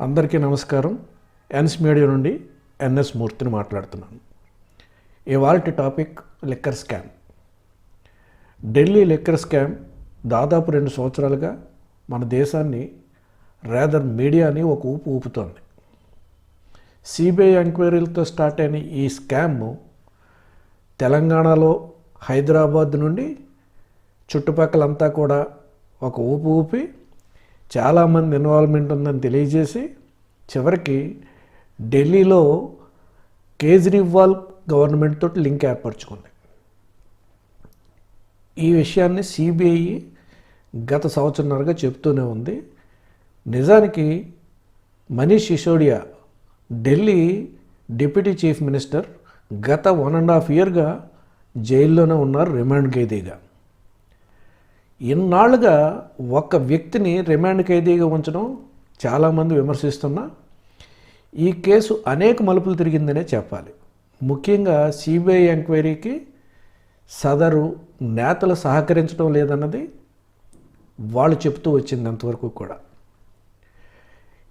అందరికీ నమస్కారం. ఎన్స్ మీడియా నుండి ఎన్ఎస్ మూర్తిని మాట్లాడుతున్నాను. ఇవాళ topic liquor scam. Delhi liquor scam దాదాపు రెండు సంవత్సరాలుగా మన దేశాన్ని రేదర్ మీడియాని ఒక ఊపు ఊపుతోంది. సిబిఐ ఎంక్వైరీలతో స్టార్ట్ అయిన ఈ స్కామ్ తెలంగాణలో హైదరాబాద్ నుండి చుట్టుపక్కలంతా కూడా ఒక ఊపు ఊపి చాలామంది ఇన్వాల్వ్మెంట్ ఉందని తెలియజేసి చివరికి ఢిల్లీలో కేజ్రీవాల్ గవర్నమెంట్ తోటి లింక్ ఏర్పరచుకుంది. ఈ విషయాన్ని సిబిఐ గత సంవత్సరంన్నరగా చెప్తూనే ఉంది. నిజానికి Manish Sisodia Delhi deputy chief minister గత వన్ అండ్ హాఫ్ ఇయర్గా జైల్లోనే ఉన్నారు రిమాండ్ ఖైదీగా. ఇన్నాళ్ళుగా ఒక వ్యక్తిని రిమాండ్ ఖైదీగా ఉంచడం చాలామంది విమర్శిస్తున్నా ఈ కేసు అనేక మలుపులు తిరిగిందనే చెప్పాలి. ముఖ్యంగా సిబిఐ ఎంక్వైరీకి సదరు నేతలు సహకరించడం లేదన్నది వాళ్ళు చెప్తూ వచ్చింది అంతవరకు కూడా.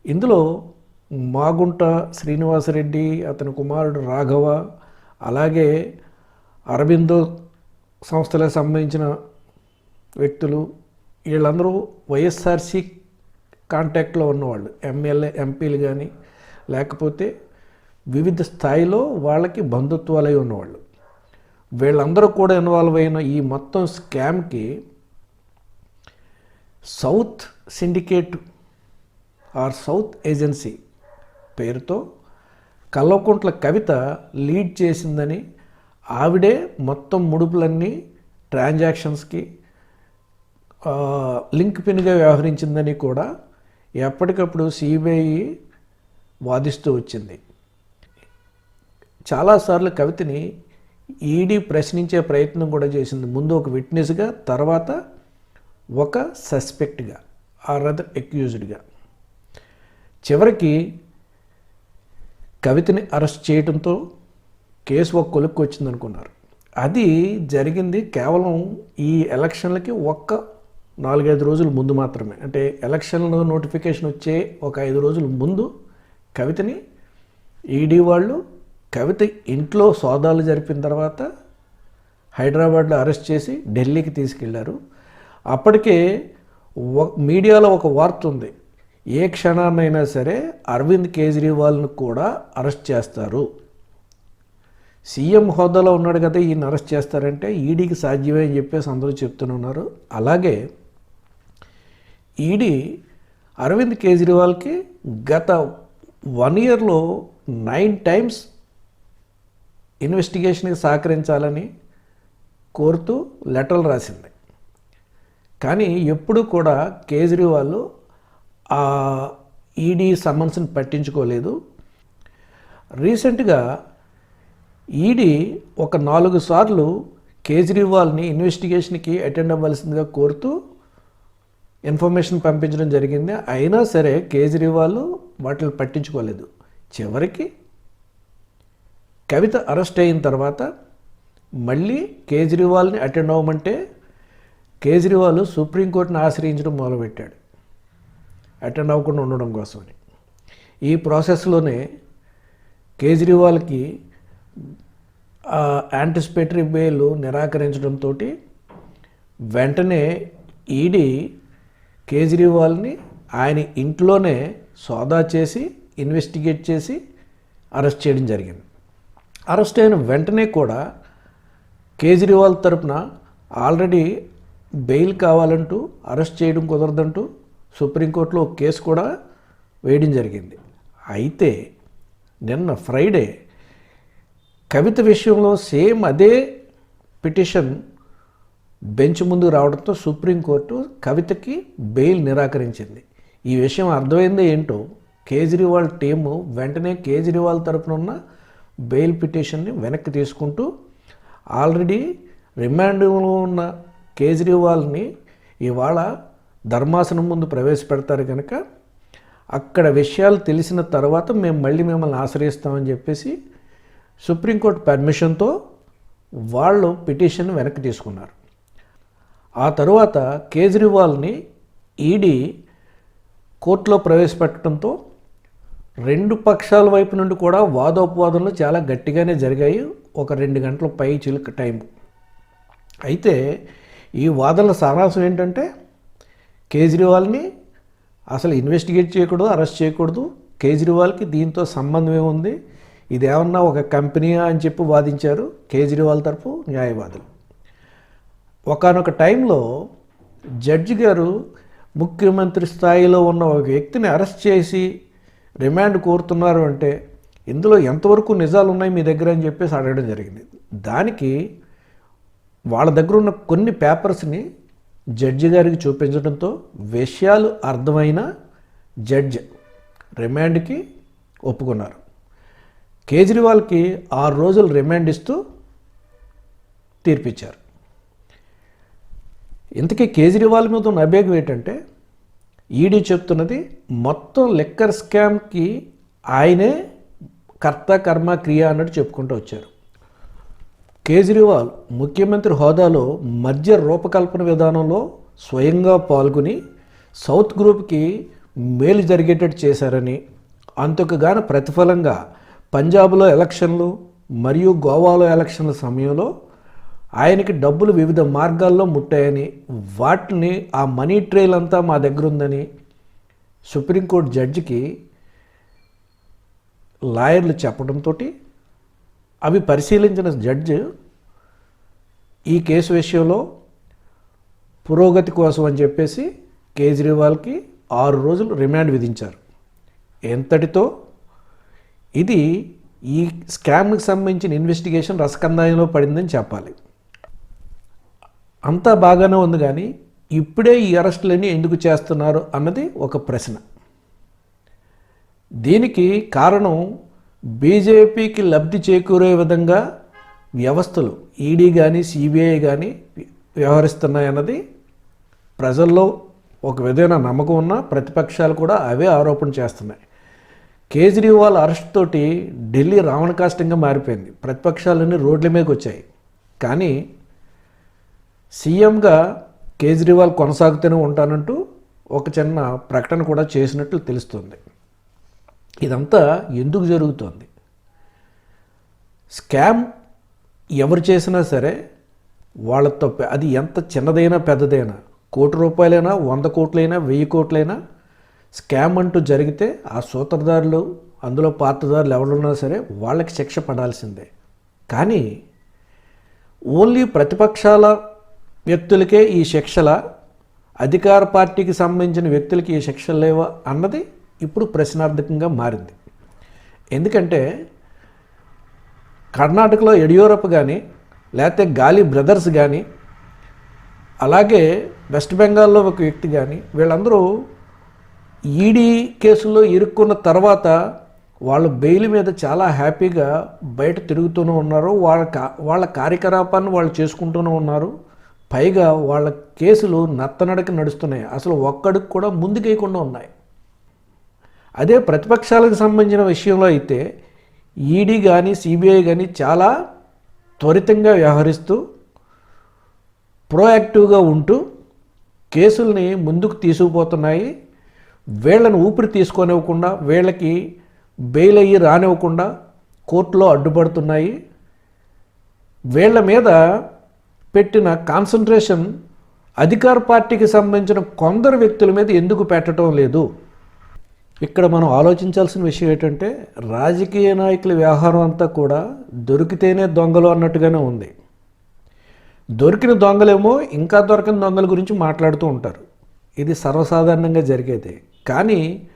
ఇందులో మాగుంట శ్రీనివాసరెడ్డి అతని కుమారుడు రాఘవ అలాగే అరబిందో సంస్థలకు సంబంధించిన వ్యక్తులు వీళ్ళందరూ వైఎస్ఆర్సీ కాంటాక్ట్లో ఉన్నవాళ్ళు ఎమ్మెల్యే ఎంపీలు కానీ లేకపోతే వివిధ స్థాయిలో వాళ్ళకి బంధుత్వాలై ఉన్నవాళ్ళు. వీళ్ళందరూ కూడా ఇన్వాల్వ్ అయిన ఈ మొత్తం స్కామ్కి south syndicate or south agency పేరుతో కల్వకుంట్ల కవిత లీడ్ చేసిందని ఆవిడే మొత్తం ముడుపులన్నీ ట్రాన్సాక్షన్స్కి లింక్ పిన్గా వ్యవహరించిందని కూడా ఎప్పటికప్పుడు సిబిఐ వాదిస్తూ వచ్చింది. చాలాసార్లు కవితని ఈడీ ప్రశ్నించే ప్రయత్నం కూడా చేసింది. ముందు ఒక విట్నెస్గా తర్వాత ఒక సస్పెక్ట్గా ఆర్ అదర్ అక్యూజ్డ్గా చివరికి కవితని అరెస్ట్ చేయడంతో కేసు ఒక కొలుక్కు వచ్చింది అనుకున్నారు అది జరిగింది కేవలం ఈ ఎలక్షన్లకి ఒక్క నాలుగైదు రోజుల ముందు మాత్రమే. అంటే ఎలక్షన్లో నోటిఫికేషన్ వచ్చే ఒక ఐదు రోజుల ముందు కవితని ఈడీ వాళ్ళు కవిత ఇంట్లో సోదాలు జరిపిన తర్వాత హైదరాబాద్లో అరెస్ట్ చేసి ఢిల్లీకి తీసుకెళ్ళారు. అప్పటికే మీడియాలో ఒక వార్త ఉంది. ఏ క్షణాన్నైనా సరే అరవింద్ కేజ్రీవాల్ను కూడా అరెస్ట్ చేస్తారు. సీఎం హోదాలో ఉన్నాడు కదా ఈయన అరెస్ట్ చేస్తారంటే ఈడీకి సాధ్యమే అని చెప్పేసి అందరూ చెప్తున్నారు అలాగే ఈడీ అరవింద్ కేజ్రీవాల్కి గత వన్ ఇయర్లో నైన్ టైమ్స్ ఇన్వెస్టిగేషన్కి సహకరించాలని కోరుతూ లెటర్లు రాసింది. కానీ ఎప్పుడు కూడా కేజ్రీవాల్ ఆ ఈడీ సమన్స్ని పట్టించుకోలేదు. రీసెంట్గా ఈడీ ఒక నాలుగు సార్లు కేజ్రీవాల్ని ఇన్వెస్టిగేషన్కి అటెండ్ అవ్వాల్సిందిగా కోరుతూ ఇన్ఫర్మేషన్ పంపించడం జరిగింది. అయినా సరే కేజ్రీవాల్ వాటిని పట్టించుకోలేదు. చివరికి కవిత అరెస్ట్ అయిన తర్వాత మళ్ళీ కేజ్రీవాల్ని అటెండ్ అవ్వమంటే కేజ్రీవాల్ సుప్రీంకోర్టుని ఆశ్రయించడం మొదలుపెట్టాడు. అటెండ్ అవ్వకుండా ఉండడం కోసమని. ఈ ప్రాసెస్లోనే కేజ్రీవాల్కి యాంటిసిపేటరీ బెయిల్ నిరాకరించడంతో వెంటనే ఈడీ కేజ్రీవాల్ని ఆయన ఇంట్లోనే సోదా చేసి ఇన్వెస్టిగేట్ చేసి అరెస్ట్ చేయడం జరిగింది. అరెస్ట్ అయిన వెంటనే కూడా కేజ్రీవాల్ తరపున ఆల్రెడీ బెయిల్ కావాలంటూ అరెస్ట్ చేయడం కుదరదంటూ సుప్రీంకోర్టులో కేసు కూడా వేయడం జరిగింది. అయితే నిన్న ఫ్రైడే కవిత విషయంలో సేమ్ అదే పిటిషన్ బెంచ్ ముందు రావడంతో సుప్రీంకోర్టు కవితకి బెయిల్ నిరాకరించింది. ఈ విషయం అర్థమైందే ఏంటో కేజ్రీవాల్ టీము వెంటనే కేజ్రీవాల్ తరపున ఉన్న బెయిల్ పిటిషన్ని వెనక్కి తీసుకుంటూ ఆల్రెడీ రిమాండ్లో ఉన్న కేజ్రీవాల్ని ఇవాళ ధర్మాసనం ముందు ప్రవేశపెడతారు కనుక అక్కడ విషయాలు తెలిసిన తర్వాత మేము మళ్ళీ మిమ్మల్ని ఆశ్రయిస్తామని చెప్పేసి సుప్రీంకోర్టు పర్మిషన్తో వాళ్ళు పిటిషన్ వెనక్కి తీసుకున్నారు. ఆ తరువాత కేజ్రీవాల్ని ఈడీ కోర్టులో ప్రవేశపెట్టడంతో రెండు పక్షాల వైపు నుండి కూడా వాదోపవాదనలు చాలా గట్టిగానే జరిగాయి. ఒక రెండు గంటల పై చిలుక టైం. అయితే ఈ వాదనల సారాంశం ఏంటంటే కేజ్రీవాల్ని అసలు ఇన్వెస్టిగేట్ చేయకూడదు అరెస్ట్ చేయకూడదు. కేజ్రీవాల్కి దీంతో సంబంధం ఏముంది? ఇదేమన్నా ఒక కంపెనీయా అని చెప్పి వాదించారు కేజ్రీవాల్ తరపు న్యాయవాదులు. ఒకనొక టైంలో జడ్జి గారు ముఖ్యమంత్రి స్థాయిలో ఉన్న ఒక వ్యక్తిని అరెస్ట్ చేసి రిమాండ్ కోరుతున్నారు అంటే ఇందులో ఎంతవరకు నిజాలు ఉన్నాయి మీ దగ్గర అని చెప్పేసి అడగడం జరిగింది. దానికి వాళ్ళ దగ్గర ఉన్న కొన్ని పేపర్స్ని జడ్జి గారికి చూపించడంతో విషయాలు అర్థమైన జడ్జ్ రిమాండ్కి ఒప్పుకున్నారు. కేజ్రీవాల్కి ఆరు రోజులు రిమాండ్ ఇస్తూ తీర్పిచ్చారు. ఇంతకీ కేజ్రీవాల్ మీద ఉన్న అభేగం ఏంటంటే ఈడీ చెప్తున్నది మొత్తం లెక్కర్ స్కామ్కి ఆయనే కర్త కర్మ క్రియ అన్నట్టు చెప్పుకుంటూ వచ్చారు. కేజ్రీవాల్ ముఖ్యమంత్రి హోదాలో మధ్య రూపకల్పన విధానంలో స్వయంగా పాల్గొని సౌత్ గ్రూప్కి మేలు జరిగేటట్టు చేశారని అంతకుగాన ప్రతిఫలంగా పంజాబ్లో ఎలక్షన్లు మరియు గోవాలో ఎలక్షన్ల సమయంలో ఆయనకి డబ్బులు వివిధ మార్గాల్లో ముట్టాయని వాటిని ఆ మనీ ట్రైల్ అంతా మా దగ్గర ఉందని సుప్రీంకోర్టు జడ్జికి లాయర్లు చెప్పడంతో అవి పరిశీలించిన జడ్జ్ ఈ కేసు విషయంలో పురోగతి కోసం అని చెప్పేసి కేజ్రీవాల్కి ఆరు రోజులు రిమాండ్ విధించారు. ఎంతటితో? ఇది ఈ స్కామ్కి సంబంధించిన ఇన్వెస్టిగేషన్ రసకందాయంలో పడిందని చెప్పాలి. అంతా బాగానే ఉంది కానీ ఇప్పుడే ఈ అరెస్టులన్నీ ఎందుకు చేస్తున్నారు అన్నది ఒక ప్రశ్న. దీనికి కారణం బీజేపీకి లబ్ధి చేకూరే విధంగా వ్యవస్థలు ఈడీ కానీ సిబిఐ కానీ వ్యవహరిస్తున్నాయన్నది ప్రజల్లో ఒక విధమైన నమ్మకం ఉన్న ప్రతిపక్షాలు కూడా అవే ఆరోపణ చేస్తున్నాయి. కేజ్రీవాల్ అరెస్ట్ తోటి ఢిల్లీ రావణ కాష్టంగా మారిపోయింది. ప్రతిపక్షాలన్నీ రోడ్ల మీదకి వచ్చాయి. కానీ సీఎంగా కేజ్రీవాల్ కొనసాగుతూనే ఉంటానంటూ ఒక చిన్న ప్రకటన కూడా చేసినట్లు తెలుస్తుంది. ఇదంతా ఎందుకు జరుగుతోంది? స్కామ్ ఎవరు చేసినా సరే వాళ్ళ తప్పే అది ఎంత చిన్నదైనా పెద్దదైనా కోటి రూపాయలైనా వంద కోట్లైనా వెయ్యి కోట్లైనా స్కామ్ అంటూ జరిగితే ఆ సూత్రధారులు అందులో పాత్రదారులు ఎవరున్నా సరే వాళ్ళకి శిక్ష పడాల్సిందే. కానీ ఓన్లీ ప్రతిపక్షాల వ్యక్తులకే ఈ శిక్షల? అధికార పార్టీకి సంబంధించిన వ్యక్తులకి ఈ శిక్షలు లేవా అన్నది ఇప్పుడు ప్రశ్నార్థకంగా మారింది. ఎందుకంటే కర్ణాటకలో యడియూరప్ప కానీ లేకపోతే గాలి బ్రదర్స్ కానీ అలాగే వెస్ట్ బెంగాల్లో ఒక వ్యక్తి కానీ వీళ్ళందరూ ఈడీ కేసుల్లో ఇరుక్కున్న తర్వాత వాళ్ళు బెయిల్ మీద చాలా హ్యాపీగా బయట తిరుగుతూనే ఉన్నారు. వాళ్ళ కా వాళ్ళ కార్యకలాపాన్ని వాళ్ళు చేసుకుంటూనే ఉన్నారు. పైగా వాళ్ళ కేసులు నత్తనడక నడుస్తున్నాయి. అసలు ఒక్కడికి కూడా ముందుకేయకుండా ఉన్నాయి. అదే ప్రతిపక్షాలకు సంబంధించిన విషయంలో అయితే ఈడీ కానీ సిబిఐ కానీ చాలా త్వరితంగా వ్యవహరిస్తూ ప్రోయాక్టివ్గా ఉంటూ కేసుల్ని ముందుకు తీసుకుపోతున్నాయి. వీళ్ళను ఊపిరి తీసుకొనివ్వకుండా వీళ్ళకి బెయిల్ అయ్యి రానివ్వకుండా కోర్టులో అడ్డుపడుతున్నాయి. వీళ్ళ మీద పెట్టిన కాన్సన్ట్రేషన్ అధికార పార్టీకి సంబంధించిన కొందరు వ్యక్తుల మీద ఎందుకు పెట్టడం లేదు? ఇక్కడ మనం ఆలోచించాల్సిన విషయం ఏంటంటే రాజకీయ నాయకుల వ్యవహారం అంతా కూడా దొరికితేనే దొంగలు అన్నట్టుగానే ఉంది. దొరికిన దొంగలేమో ఇంకా దొరకని దొంగల గురించి మాట్లాడుతూ ఉంటారు. ఇది సర్వసాధారణంగా జరిగేది. కానీ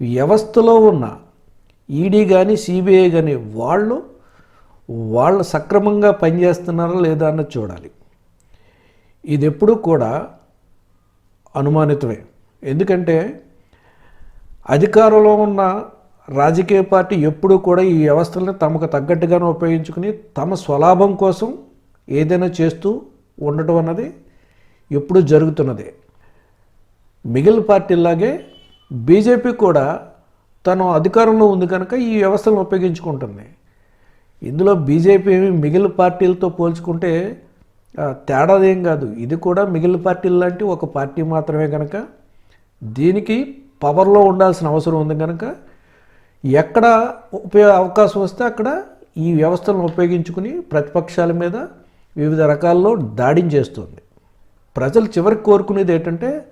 వ్యవస్థలో ఉన్న ఈడీ కానీ సిబిఐ కానీ వాళ్ళు వాళ్ళు సక్రమంగా పనిచేస్తున్నారా లేదా అన్నది చూడాలి. ఇది ఎప్పుడూ కూడా అనుమానితమే. ఎందుకంటే అధికారంలో ఉన్న రాజకీయ పార్టీ ఎప్పుడూ కూడా ఈ వ్యవస్థలను తమకు తగ్గట్టుగానే ఉపయోగించుకుని తమ స్వలాభం కోసం ఏదైనా చేస్తూ ఉండటం అన్నది ఎప్పుడూ జరుగుతున్నది. మిగిలిన పార్టీలాగే బీజేపీ కూడా తను అధికారంలో ఉంది కనుక ఈ వ్యవస్థను ఉపయోగించుకుంటుంది. ఇందులో బీజేపీ మిగిలిన పార్టీలతో పోల్చుకుంటే తేడాదేం కాదు. ఇది కూడా మిగిలిన పార్టీలు లాంటి ఒక పార్టీ మాత్రమే కనుక దీనికి పవర్లో ఉండాల్సిన అవసరం ఉంది కనుక ఎక్కడ ఉపయోగ అవకాశం వస్తే అక్కడ ఈ వ్యవస్థలను ఉపయోగించుకుని ప్రతిపక్షాల మీద వివిధ రకాల్లో దాడిని చేస్తుంది. ప్రజలు చివరికి కోరుకునేది ఏంటంటే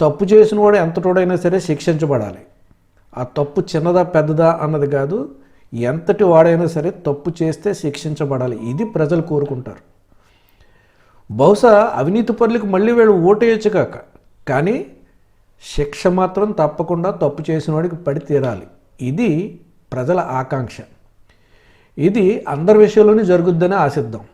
తప్పు చేసిన వాడు ఎంతటోడైనా సరే శిక్షించబడాలి. ఆ తప్పు చిన్నదా పెద్దదా అన్నది కాదు ఎంతటి వాడైనా సరే తప్పు చేస్తే శిక్షించబడాలి. ఇది ప్రజలు కోరుకుంటారు. బహుశా అవినీతి పరులకు మళ్ళీ వీళ్ళు ఓటేయచ్చు కాక కానీ శిక్ష మాత్రం తప్పకుండా తప్పు చేసిన వాడికి పడి తీరాలి. ఇది ప్రజల ఆకాంక్ష. ఇది అందరి విషయంలోనే జరుగుద్దని ఆశిద్దాం.